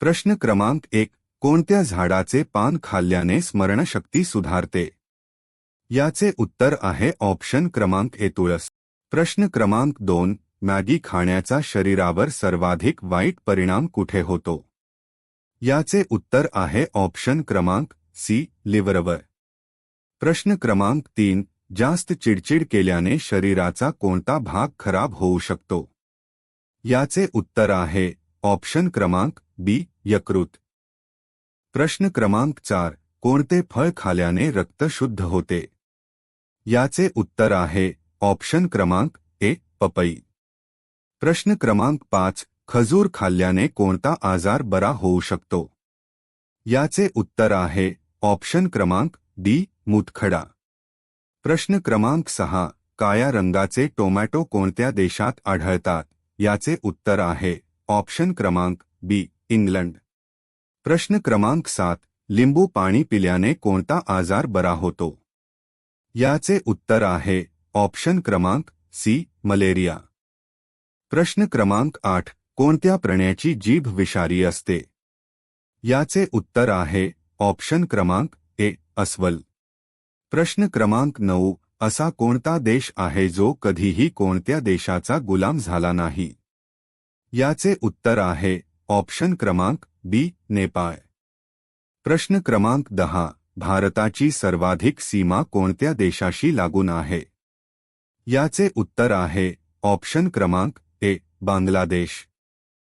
प्रश्न क्रमांक एक, कोणत्या झाडाचे पान खाल्ल्याने स्मरणशक्ती सुधारते? याचे उत्तर आहे ऑप्शन क्रमांक ए, तुळस. प्रश्न क्रमांक दोन, मॅगी खाण्याचा शरीरावर सर्वाधिक वाईट परिणाम कुठे होतो? याचे उत्तर आहे ऑप्शन क्रमांक सी, लिव्हरवर. प्रश्न क्रमांक तीन, जास्त चिडचिड केल्याने शरीराचा कोणता भाग खराब होऊ शकतो? याचे उत्तर आहे ऑप्शन क्रमांक बी, यकृत। प्रश्न क्रमांक चार, कोणते फळ खाल्याने रक्त शुद्ध होते? याचे उत्तर आहे, ऑप्शन क्रमांक ए, पपई. प्रश्न क्रमांक पाच, खजूर खाल्ल्याने कोणता आजार बरा होऊ शकतो? याचे उत्तर आहे, ऑप्शन क्रमांक डी मुतखडा प्रश्न क्रमांक सहा, काळ्या रंगाचे टोमॅटो कोणत्या देशात आढळतात? याचे उत्तर आहे, ऑप्शन क्रमांक बी. इंग्लंड। प्रश्न क्रमांक सात, लिंबू पाणी पिल्याने कोणता आजार बरा होतो? याचे उत्तर आहे, ऑप्शन क्रमांक सी, मलेरिया. प्रश्न क्रमांक आठ, कोणत्या प्राण्याची जीभ विषारी असते? याचे उत्तर आहे, ऑप्शन क्रमांक ए, अस्वल. प्रश्न क्रमांक नऊ, असा कोणता देश आहे जो कधीही कोणत्या देशाचा गुलाम झाला नाही? याचे उत्तर आहे ऑप्शन क्रमांक बी, नेपाळ. प्रश्न क्रमांक दहा, भारताची सर्वाधिक सीमा कोणत्या देशाशी लागून आहे? याचे उत्तर आहे, ऑप्शन क्रमांक ए, बांगलादेश.